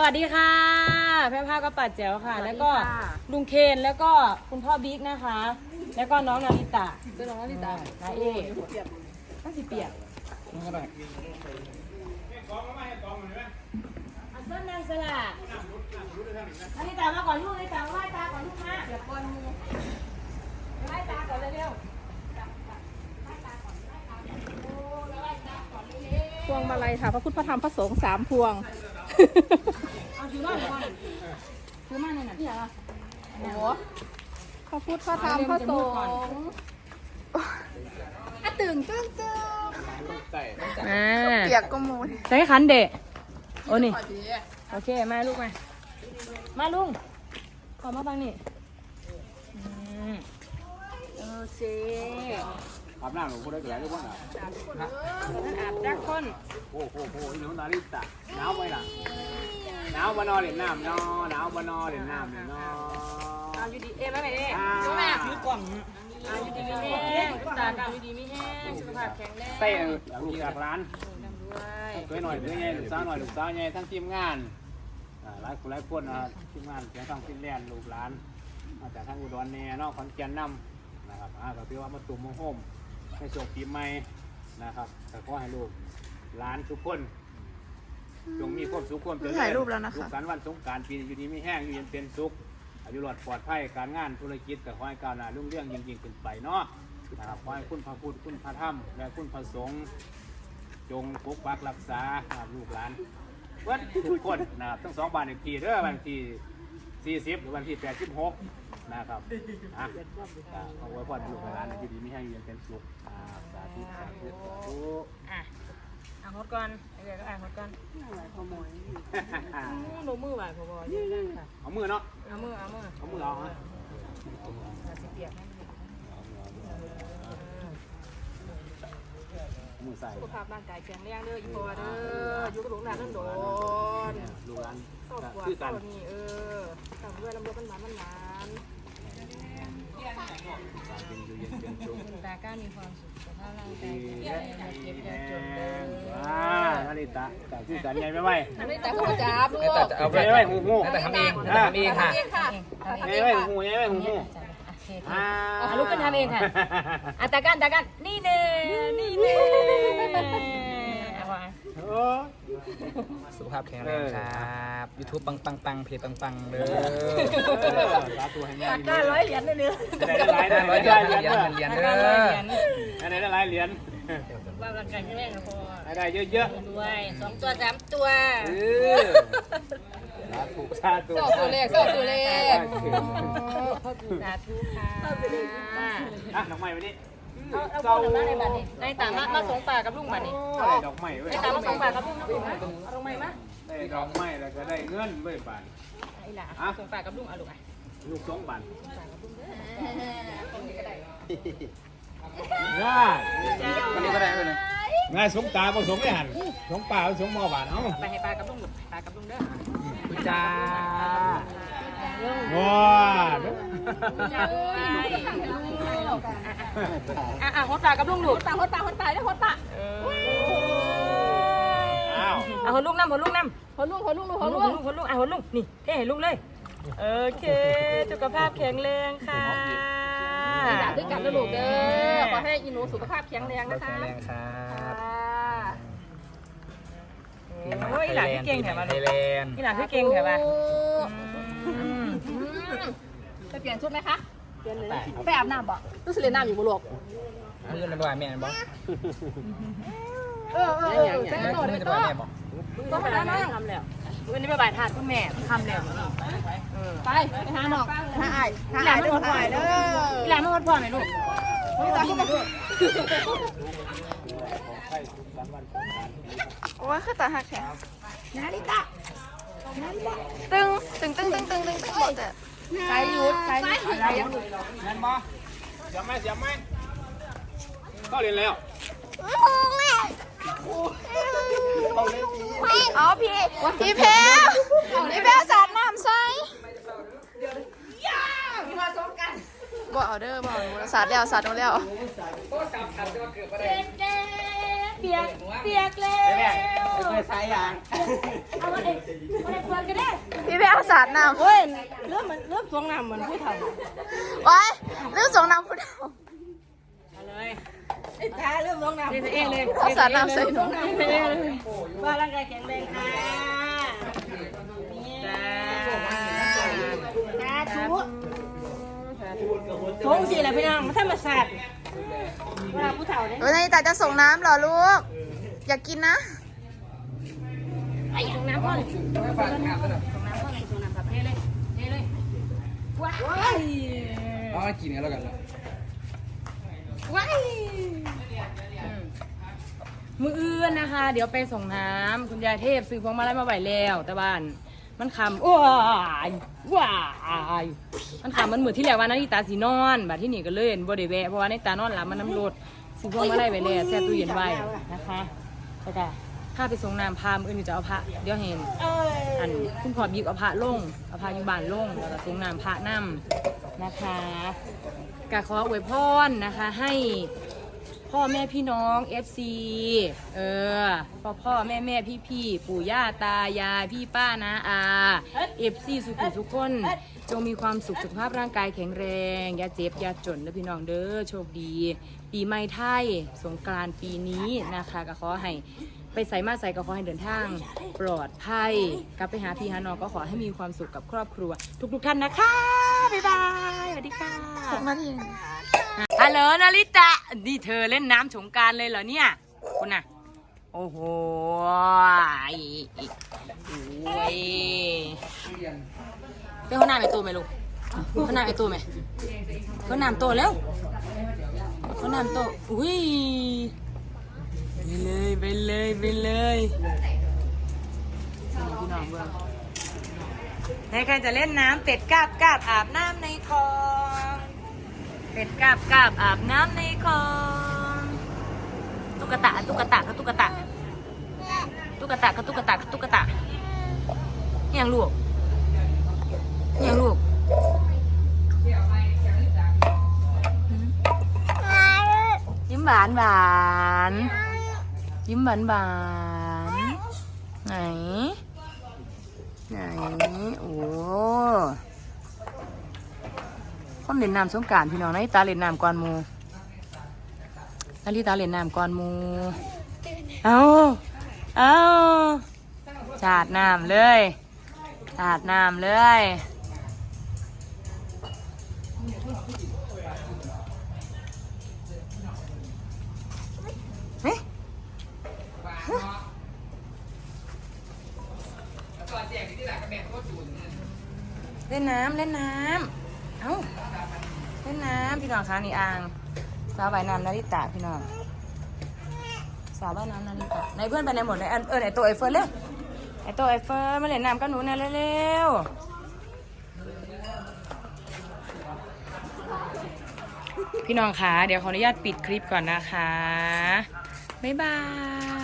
สวัสดีค่ะ แพร่ภาพก็ปัดแจ๋วค่ะ แล้วก็ลุงเคนแล้วก็คุณพ่อบิ๊กนะคะ แล้วก็น้องนาริตะเป็นน้องลิตานาเอกตั้งสิเปียกนี่ก็ได้เอาส้นนางสละนาริตะมาก่อนลูกนาริตะมาไหว้ตาก่อนลูกมาเดี๋ยวก่อนมูไหว้ตาก่อนเร็วพวงมาลัยค่ะพระพุทธพระธรรมพระสงฆ์สามพวงๆ เอาถือมาก่อนถือมาในอยหน่ะพี่อะไรโอ้พระพุทธพระธรรมพระสงฆ์อะตึงตึงตึงอ่าเปียกก็มูนใส่ขันเดะโอ้นี่ โอเค มาลูกมา มาลุง ขอมาฟังนี่ อืมเออเซ อาบน้ำหลวงพ่อได้แก่หรือเปล่าอาบจักคนโอ้โหโอ้โหนี่น้องนาริตะหนาวไหมล่ะหนาวบ่นอนเล่นน้ำเนาะหนาวบ่นอนเล่นน้ำเนาะเอาอยู่ดีเอ๊ะมาไหนเอ๊ะอ่าดูแม่ถือกล่องเอาอยู่ดีมีแห้งตาดำอยู่ดีมีแห้งสุขภาพแข็งแรงเต้ลูกจากร้านดำด้วยตัวหน่อยตัวใหญ่ลูกสาวหน่อยลูกสาวใหญ่ทั้งทีมงานอ่าหลายคนหลายคนนะทีมงานเสียงทางฟินแลนด์ลูกหลานมาจากทางอุดรแน่เนาะขอนแก่นนำนะครับอ่าก็ถือว่ามาตุ่มมาโฮม ในช่วงปีใหม่นะครับแต่ก็ให้ลูกหลานทุกคนจงมีความสุขความเจริญถ่ายรูปแล้วนะคะสุขสันต์วันสงกรารปีนี้อยู่ดีไม่แห้งอยู่เย็นเป็นสุขอายุรอดปลอดภัยการงานธุรกิจแต่ขอให้ก้าวหน้ารุ่งเรื่องยิ่งยิ่งขึ้นไปเนาะนะครับขอให้คุณพระพุทธคุณพระธรรม และคุณพระสงฆ์จงปกปักรักษานะครับลูกหลานเพื่อนทุกคนนะครับทั้งสองบ้านอีกทีเด้อวันที่40หรือวันที่86 นะครับอะอะขอไว้พรลูกหลานอยู่ดีไม่แห้งอยู่เย็นเป็นสุขอ่าสาธุสาธุสาธุอะอะฮดก่อนเดี๋ยวก็อะฮดก่อนหนูมือไหวพอบอยืนค่ะเอามือเนาะเอามือเอามือเอามือเอาฮะเอาสิเปียกให้เอามือใส่สุขภาพร่างกายแข็งแรงเด้ออีพอเด้ออยู่กับหลวงหลานนั่นโดนลูกหลานครอบครัวคือกันเท่านี้เออทำด้วยลำบากมันหวานมันหวาน เป็นอยู่เย็นเป็นสุขคุณตาก้ามีความสุขสุขภาพร่างกายดีแข็งและแรงอย่าเจ็บอแหย่าจนเด้งอว้านาริตะจากที่สันใหญ่ไม่ไหวอันนี้แต่พ่อจับลูกเอาไปไม่ไหวหูหูแต่ทำเองแต่ทำเองค่ะค่ะใหญ่ไม่ไหวหูหูใหญ่ไม่ไหวหูหูอะอ่าลุกขึ้นทำเองค่ะอะตากันตากันนี่เน่นี่เน่เสุขภาพแข็งแรงครับยูทูบปังปังปังเพจปังปังเลยสาธุให้แม่ตาก้าร้อยเหรียญเลยเนี่ยได้หลายได้หลายเหรียญเหรียญตาเด้ก้าร้อยอเหรียญได้ได้หลายเหรียญว่าร่างกายแข็งแรงนะพ่อได้เยอะเยอะด้วยสองตัวสามตัวเออสาธุสาธุสอบสูเลขสอบสูเลขสาธุค่ะอะดอกไม้วันนี้ เอาเอาคนมาในบัตรนี่ในตามามาสงป่ากับลุงบัตรนี่ได้ดอกไม้เว้ยในตามาสงป่ากับลุงนะลุงนะเอาลงไม้มาได้ดอกไม้แล้วก็ได้เงินเว้ยบาทไอ้หล่ะสงป่ากับลุงเอาลูกอะลูกสองบาทจ้าวันนี้ก็ได้เลยง่ายสงตาผสมไม่หันสงป่าผสมหม้อบาทเอ้าไปให้ปลากับลุงลูกปลากับลุงเด้อคุณจ้าว้าจ้า อะอะฮดปลากับลุงลูกตาหดตาหดตายได้หดตาอ้าวเอาฮดลุงน้ำฮดลุงน้ำหดลูกหดลูกลูกฮหดดลุลูงกฮดลุงอะฮดลุงนี่เท่ให้ลุงเลยโอเคสุขภาพแข็งแรงค่ะอยากด้วยกันนะลูกเด้อขอให้อีหนูสุขภาพแข็งแรงแข็นะงคะแรงครับโอ้ยหลานพี่เก่งแถมมาไทลูกยแลนด์นี่หลานพี่เก่งแถมมาจะเปลี่ยนชุดไหมคะเปลี่ยนเลย ไปอาบน้ำบ่รู้สึกเล่นน้ำอยู่บ่ลูกมือในบ้านแม่บอกเออเออเออแต่งตัวมืได้อในตับ้าวนแม่บอกต้องมาแล้วทำแล้ววันนี้ไปบ่ายทานคุณแม่ทำแล้วไปไปหาน้องหาอ้ายหาอ้ายเด้อหาอ้ายเด้อพี่หลานไม่วัดพ่อไหมลูกนี่ตาขึ้นมาลูกโอ้ยคือตาหักแขนนาริตะนาริตะตึงตึงตึงตึงตึงตึงตึงหมดอะ สายหยุดสายหยุดสายหยุดเงินบ่เสียบไหมเสียบไหมก็เรียนแล้วอ๋อพี่พี่แพ้พี่แพ้สาดน้ำใส่บ่เอาเด้อบ่เอาสาดแล้วสาดแล้ว เปียก เปียกแล้วเคยใช้ยังเอามาเด็กมาเด็กเปิดกันได้พี่ไปเอาสาดน้ำเฮ้ยเริ่มมันเริ่มสวงน้ำเหมือนผู้เฒ่าไว้เรื่องส่งน้ำพุทธเอาเลยไอ้ตาเริ่มสวงน้ำเองเลยเอาสาดน้ำใส่หนูว่าร่างกายแข็งแรงค่ะจ้าจ้าทุกทงสิแหละพี่น้องมาทำมาสัต ว์ว่าผู้เฒ่าเนี่ยเฮ้ยนาริตาจะส่งน้ำเหรอลูก อยากกินนะ ไอ้ส่งน้ำก่อนส่งน้ำก่อนส่งน้ำก่อนส่งน้ำแบบเทเลยเทเลยว้ายเอามากินกันแล้วกันว้ายมืออื่นนะคะ เดี๋ยวไปส่งน้ำคุณยายเทพซื้อพวงมาลัยมาไหวแล้วแต่บ้าน มันคำว้ายว้ายมันคำมันเหมือนที่แล้วว่านาฬิตาสีนอนแบัดที่นี่ก็เลยบ่ได้แวะเพราะว่านาฬิตานอนหลับมันน้ำรถซื้อพวงมาลัยไว้แล้วแช่ตู้เย็นไว้นะคะแล้วก็ถ้าไปส่งน้ำพามอื่นจะเอาพระเดี๋ยวเห็นอันคุณพ่อบิ๊กเอาพระลงเอาพระอยู่บ้านลงแล้วก็ส่งน้ำพระนำนะคะกะขออวยพรนะคะให้ พ่อแม่พี่น้อง FC เออพ่อพ่อแม่แม่พี่พี่ปู่ย่าตายายพี่ป้านะอาเอา FC สุขุทุกคน จงมีความสุขสุขภาพร่างกายแข็งแรง อย่าเจ็บ อย่าจนนะพี่น้องเด้อโชคดี ปีใหม่ไทยสงกรานต์ปีนี้นะคะก็ขอให้ไปใส่มาใส่ก็ขอให้เดินทาง ปลอดภัยกลับไปหาพี่หาน้องก็ขอให้มีความสุขกับครอบครัว ทุกๆท่านนะคะ บ๊ายบายสวัสดีค่ะ มาที ฮัลโหลนาริตะ นี่เธอเล่นน้ำสงกรารเลยเหรอเนี่ยคุณน่ะ โอ้โหโอ้ยเป็นข้าวหน้าไปตัวไหมลูกข้าวหน้าไปตัวไหมข้าวหน้าโตแล้วข้าวหน้าโตอุ้ยไปเลยไปเลยไปเลยนี่พี่น้องเบิ่งในใครจะเล่นน้ำเป็ดกาบกาบอาบน้ำในคลอง เป็ดกาบกาบอาบน้ำในคลองตุ๊กตาตุ๊กตาก็ตุ๊กตาตุ๊กตาก็ตุ๊กตาก็ตุ๊กตาอย่างลูกอย่างลูกหืมยิ้มหวานหวานยิ้มหวานหวานไหนไหนโอ้ คนเล่นน้ำสงกรารพี่น้องนาริตาเล่นน้ำก่อนหมูนาริตาเล่นน้ำก่อนหมูเอาเอาสาดน้ำเลยสาดน้ำเลยเฮ้ยเล่นน้ำเล่นน้ำเอ้า ล่นน้ำพี่น้องคะนี่อ่างสาวใบน้ำนาริตะพี่น้องสาวใบน้ำนาริตะในเพื่อนไปไหนหมดเลยอันเออไหนตัวไอเฟิร์นเร็วไอตัวไอเฟิร์นมาเล่นน้ำกับหนูหนะเร็วพี่น้องคะเดี๋ยวขออนุญาตปิดคลิปก่อนนะคะ บ๊ายบาย